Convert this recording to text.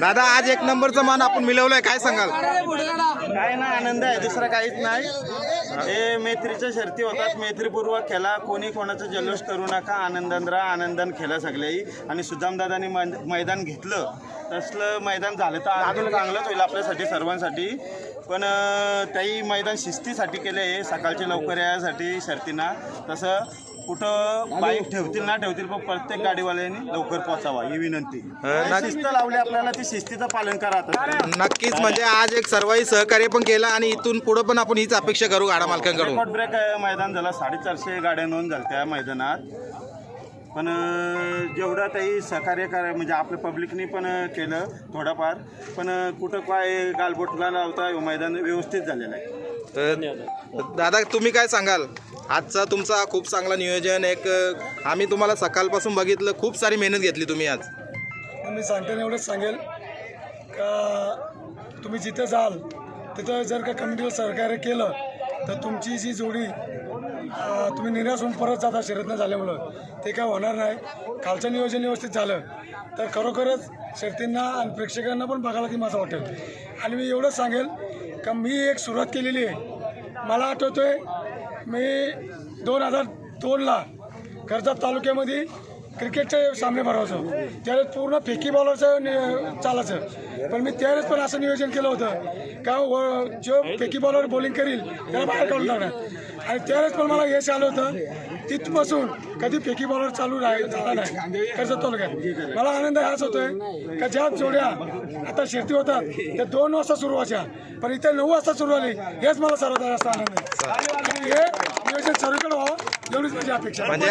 दादा आज एक नंबरचा मान आपण मिळवलाय काय सांगाल? काय ना आनंद आहे दुसरा काहीच नाही. हे मैत्रीच्या शर्ती होतात मैत्रीपूर्वक खेळा कोणी कोणाचा जल्लोष करू नका आनंदान राहा आनंदान खेळा सगळेही. आणि सुदामदादांनी मै- मैदान घेतलं तसलं मैदान झालं तर अजून चांगलंच होईल आपल्यासाठी सर्वांसाठी. पण त्याही मैदान शिस्तीसाठी केले आहे सकाळचे लवकर यासाठी शर्तींना. तसं कुठं बाईक ठेवतील ना ठेवतील पण प्रत्येक गाडीवाल्यांनी लवकर पोचावा ही विनंती. शिस्त लावली आपल्याला ती शिस्तीचं पालन करा आता. नक्कीच म्हणजे आज एक सर्वही सहकार्य पण केलं आणि इथून पुढे पण आपण हीच अपेक्षा करू गाडा मालकांकडून. रेकॉर्ड ब्रेक मैदान झाला. साडेचारशे गाड्या नोंद झाल्या त्या मैदानात. पण जेवढं काही सहकार्य करा म्हणजे आपल्या पब्लिकनी पण केलं थोडंफार. पण कुठं काय गालबोटला लावता हे मैदान व्यवस्थित झालेलं आहे. तर दादा तुम्ही काय सांगाल? आजचा तुमचा खूप चांगला नियोजन एक आम्ही तुम्हाला सकाळपासून बघितलं खूप सारी मेहनत घेतली तुम्ही आज. मी सांगताना एवढंच सांगेल. का तुम्ही जिथं जाल तिथं जर का कमिटीला सहकार्य केलं तर तुमची जी जोडी तुम्ही निराश होऊन परत जाता शर्यतनं झाल्यामुळं. ते काय होणार नाही. खालचं नियोजन व्यवस्थित झालं. तर खरोखरच शर्तींना आणि प्रेक्षकांना पण बघायला ती माझं वाटेल. आणि मी एवढंच सांगेल का मी एक सुरुवात केलेली आहे. मला आठवतो आहे मी दोन हजार दोनला कर्जत तालुक्यामध्ये क्रिकेटचे सामने भरवायचो. त्यावेळेस पूर्ण फेकी बॉलरचं चालायचं. पण मी त्यावेळेस पण असं नियोजन केलं होतं. का व जो फेकी बॉलर बॉलिंग करील त्याला बाहेर काढून टाकणार. आणि त्यावेळेस पण मला यश आलं होतं. तिथपासून कधी फेकी बॉलर चालू राहील झाला नाही. कर्जत तालुक्यात मला आनंद हाच होतोय का ज्या जोड्या आता शर्ती होतात त्या दोन वाजता सुरू व्हायच्या. पण इथे नऊ वाजता सुरू झाली हेच मला सर्वात जास्त आनंद आहे. आणि हे नियोजन सर्वीकडे व्हावं एवढीच माझी अपेक्षा. म्हणजे